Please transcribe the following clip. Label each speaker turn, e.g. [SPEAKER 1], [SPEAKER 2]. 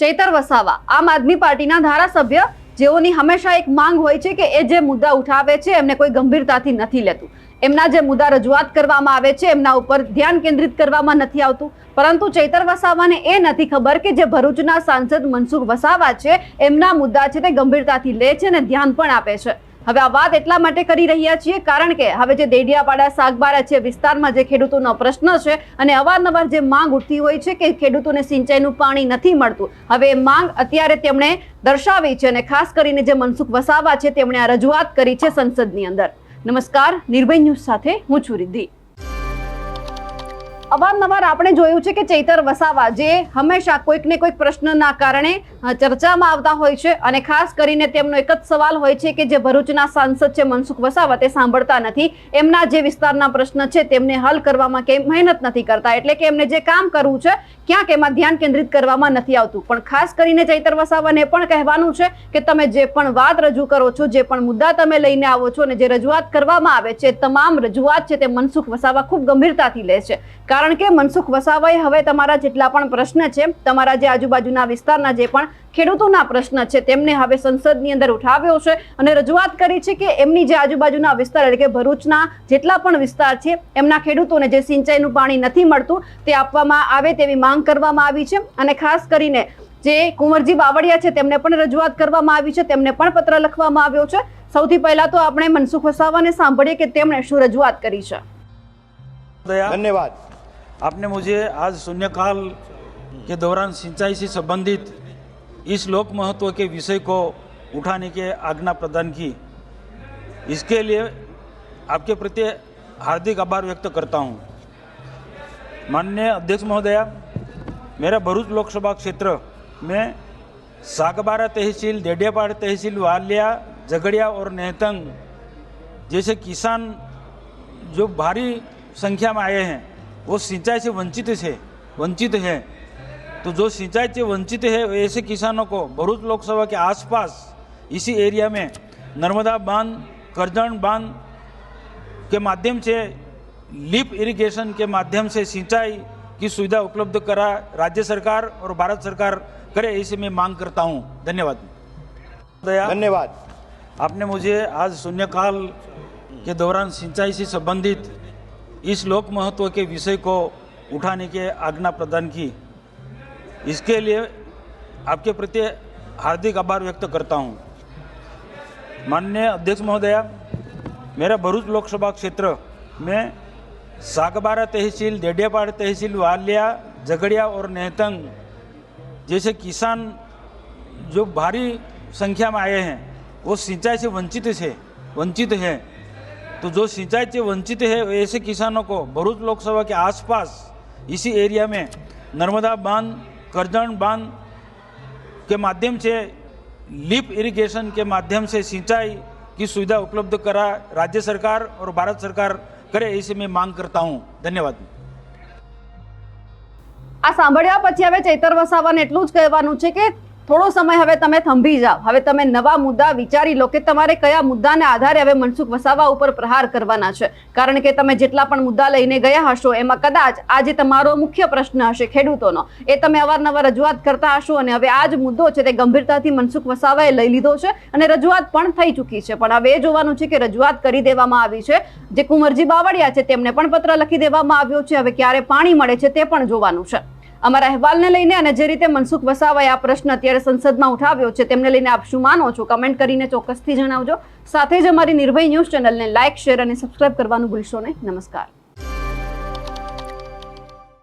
[SPEAKER 1] ચૈતર વસાવા. આમ આદમી પાર્ટીના ધારાસભ્ય જેઓની હંમેશા એક માંગ હોય છે કે એ જે મુદ્દા ઉઠાવે છે, એમને કોઈ ગંભીરતાથી નથી લેતું. એમના જે મુદ્દા રજૂઆત કરવામાં આવે છે, એમના ઉપર ધ્યાન કેન્દ્રિત કરવામાં નથી આવતું. પરંતુ ચૈતર વસાવાને એ નથી ખબર કે જે ભરૂચના સાંસદ મનસુખ વસાવા છે, એમના મુદ્દા છે તે ગંભીરતાથી લે છે અને ધ્યાન પણ આપે છે. હવે આ વાત એટલા માટે કરી રહ્યા છીએ કારણ કે હવે જે દેડિયાપાડા સાગબારા છે, વિસ્તારમાં જે ખેડૂતોનો પ્રશ્ન છે અને અવારનવાર જે માંગ ઉઠતી હોય છે કે ખેડૂતોને સિંચાઈનું પાણી નથી મળતું, હવે માંગ અત્યારે તેમણે દર્શાવી છે અને ખાસ કરીને જે મનસુખ વસાવા છે, તેમણે આ રજૂઆત કરી છે સંસદની અંદર. નમસ્કાર, નિર્ભય ન્યૂઝ સાથે હું છું રિદ્ધિ. અવારનવાર આપણે જોયું છે કે ચૈતર વસાવા, જે હંમેશા કોઈક ને કોઈક પ્રશ્નના કારણે ચર્ચામાં આવતા હોય છે અને ખાસ કરીને તેમનો એક જ સવાલ હોય છે કે જે ભરૂચના સાંસદ છે મનસુખ વસાવા, તે સાંભળતા નથી. એમના જે વિસ્તારના પ્રશ્ન છે તેમને હલ કરવામાં કે મહેનત નથી કરતા. એટલે કે એમને જે કામ કરવું છે, ક્યાંક એમાં ધ્યાન કેન્દ્રિત કરવામાં નથી આવતું. પણ ખાસ કરીને ચૈતર વસાવાને પણ કહેવાનું છે કે તમે જે પણ વાત રજૂ કરો છો, જે પણ મુદ્દા તમે લઈને આવો છો અને જે રજૂઆત કરવામાં આવે છે, તમામ રજૂઆત છે તે મનસુખ વસાવા ખૂબ ગંભીરતાથી લે છે. કારણ કે મનસુખ વસાવાએ હવે તમારા જેટલા પણ પ્રશ્ન છે, તમારા જે આજુબાજુના વિસ્તારના જે પણ ખેડૂતોના પ્રશ્ન છે, તેમને હવે સંસદની અંદર ઉઠાવ્યો છે અને રજૂઆત કરી છે કે એમની જે આજુબાજુના વિસ્તાર એટલે કે ભરૂચના જેટલા પણ વિસ્તાર છે, એમના ખેડૂતોને જે સિંચાઈનું પાણી નથી મળતું તે આપવામાં આવે તેવી માંગ કરવામાં આવી છે અને ખાસ કરીને જે કુંવરજી બાવળિયા છે, તેમને પણ રજૂઆત કરવામાં આવી છે, તેમને પણ પત્ર લખવામાં આવ્યો છે. સૌથી પહેલા તો આપણે મનસુખ વસાવાને સાંભળીએ કે તેમણે શું રજૂઆત કરી છે.
[SPEAKER 2] ધન્યવાદ.
[SPEAKER 3] आपने मुझे आज शून्यकाल के दौरान सिंचाई से संबंधित इस लोक महत्व के विषय को उठाने की आज्ञा प्रदान की। इसके लिए आपके प्रति हार्दिक आभार व्यक्त करता हूँ। माननीय अध्यक्ष महोदया, मेरा भरूच लोकसभा क्षेत्र में सागबारा तहसील डेडियापाड़ तहसील, वालिया, झगड़िया और नेहतंग जैसे किसान जो भारी संख्या में आए हैं वो सिंचाई से वंचित से वंचित है। तो जो सिंचाई से वंचित है ऐसे किसानों को भरूच लोकसभा के आसपास इसी एरिया में नर्मदा बाँध करजन बाँध के माध्यम से लिप इरिगेशन के माध्यम से सिंचाई की सुविधा उपलब्ध करा राज्य सरकार और भारत सरकार करे ऐसे मैं मांग करता हूँ। धन्यवाद।
[SPEAKER 2] धन्यवाद।
[SPEAKER 3] आपने मुझे आज शून्यकाल के दौरान सिंचाई से संबंधित इस लोक महत्व के विषय को उठाने की आज्ञा प्रदान की। इसके लिए आपके प्रति हार्दिक आभार व्यक्त करता हूँ। माननीय अध्यक्ष महोदया, मेरा भरूच लोकसभा क्षेत्र में सागबारा तहसील डेडियापाड़ तहसील, वालिया, झगड़िया और नेहतंग जैसे किसान जो भारी संख्या में आए हैं, वो सिंचाई से वंचित से, वंचित हैं। तो जो सिंचाई से वंचित है ऐसे किसानों को भरूच लोकसभा के आसपास इसी एरिया में नर्मदा बांध करजन बांध के माध्यम से लिप इरिगेशन के माध्यम से सिंचाई की सुविधा उपलब्ध करा राज्य सरकार और भारत सरकार करे ऐसे मैं मांग करता हूँ धन्यवाद
[SPEAKER 1] આ સાંભળ્યા પછી હવે ચૈતર વસાવાને એટલું જ કહેવાનું છે કે થોડો સમય હવે તમે થંભી જાઓ. હવે તમે નવા મુદ્દા વિચારી લો કે તમારે કયા મુદ્દાને આધારે હવે મનસુખ વસાવા ઉપર પ્રહાર કરવાના છે. કારણ કે તમે જેટલા પણ મુદ્દા લઈને ગયા હશો, એમાં કદાચ આજે તમારો મુખ્ય પ્રશ્ન હશે ખેડૂતોનો. એ તમે અવારનવાર રજૂઆત કરતા હશો અને હવે આ જ મુદ્દો છે તે ગંભીરતાથી મનસુખ વસાવાએ લઈ લીધો છે અને રજૂઆત પણ થઈ ચૂકી છે. પણ હવે એ જોવાનું છે કે રજૂઆત કરી દેવામાં આવી છે. જે કુંવરજી બાવળિયા છે તેમને પણ પત્ર લખી દેવામાં આવ્યો છે. હવે ક્યારે પાણી મળે છે તે પણ જોવાનું છે. અમારા અહેવાલને લઈને અને જે રીતે મનસુખ વસાવાએ આ પ્રશ્ન અત્યારે સંસદમાં ઉઠાવ્યો છે, તેમને લઈને આપ શું માનો છો? કમેન્ટ કરીને ચોક્કસથી જણાવજો. સાથે જ અમારી નિર્ભય ન્યૂઝ ચેનલને લાઇક શેર અને સબસ્ક્રાઇબ કરવાનું ભૂલશો નહીં. નમસ્કાર.